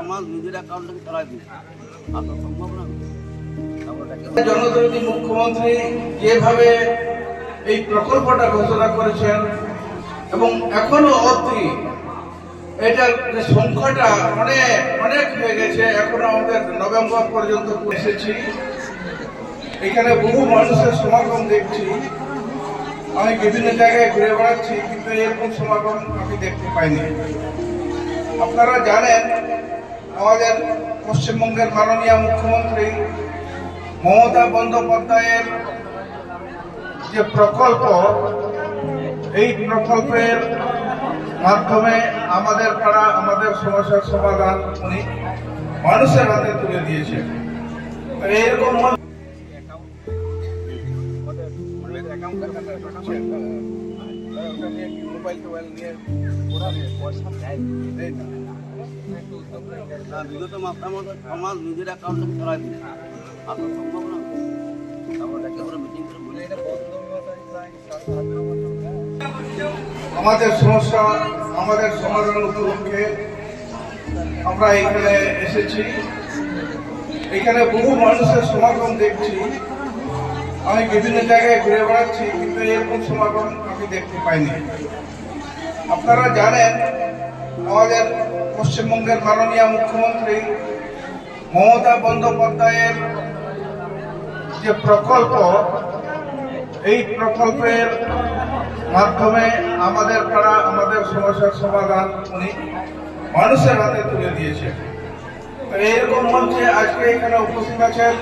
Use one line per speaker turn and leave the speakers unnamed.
আমার নিজের অ্যাকাউন্টটাকে চালাই না
জনদরদী মুখ্যমন্ত্রী যেভাবে এই প্রকল্পটা ঘোষণা করেছেন এবং এখনও অবধি এটার সংখ্যাটা অনেক অনেক হয়ে গেছে। এখনও আমাদের নভেম্বর পর্যন্ত এসেছি। এখানে বহু মানুষের সমাগম দেখছি। আমি বিভিন্ন জায়গায় ঘুরে বেড়াচ্ছি, কিন্তু এরকম সমাগম আমি দেখতে পাইনি। আপনারা জানেন, আমাদের পশ্চিমবঙ্গের মাননীয় মুখ্যমন্ত্রী মমতা বন্দ্যোপাধ্যায়ের যে প্রকল্প, এই প্রকল্পের মাধ্যমে আমাদের পাড়া, আমাদের সমস্যার সমাধান উনি মানুষের হাতে তুলে দিয়েছেন। তো মোবাইল টোবাইল পয়সা দেয় না আমাদের সমস্যা আমাদের সমাধান উপলক্ষে আমরা এখানে এসেছি। এখানে বহু মানুষের সমাগম দেখছি। আমি বিভিন্ন জায়গায় ঘুরে বেড়াচ্ছি, কিন্তু এরকম সমাগম আমি দেখতে পাইনি। আপনারা জানেন, আমাদের পশ্চিমবঙ্গের মাননীয় মুখ্যমন্ত্রী মমতা বন্দ্যোপাধ্যায়ের যে প্রকল্প, এই প্রকল্পের মাধ্যমে আমাদের পাড়া, আমাদের সমস্যার সমাধান উনি মানুষের হাতে তুলে দিয়েছেন। তো এইরকম মঞ্চে আজকে এখানে উপস্থিত আছেন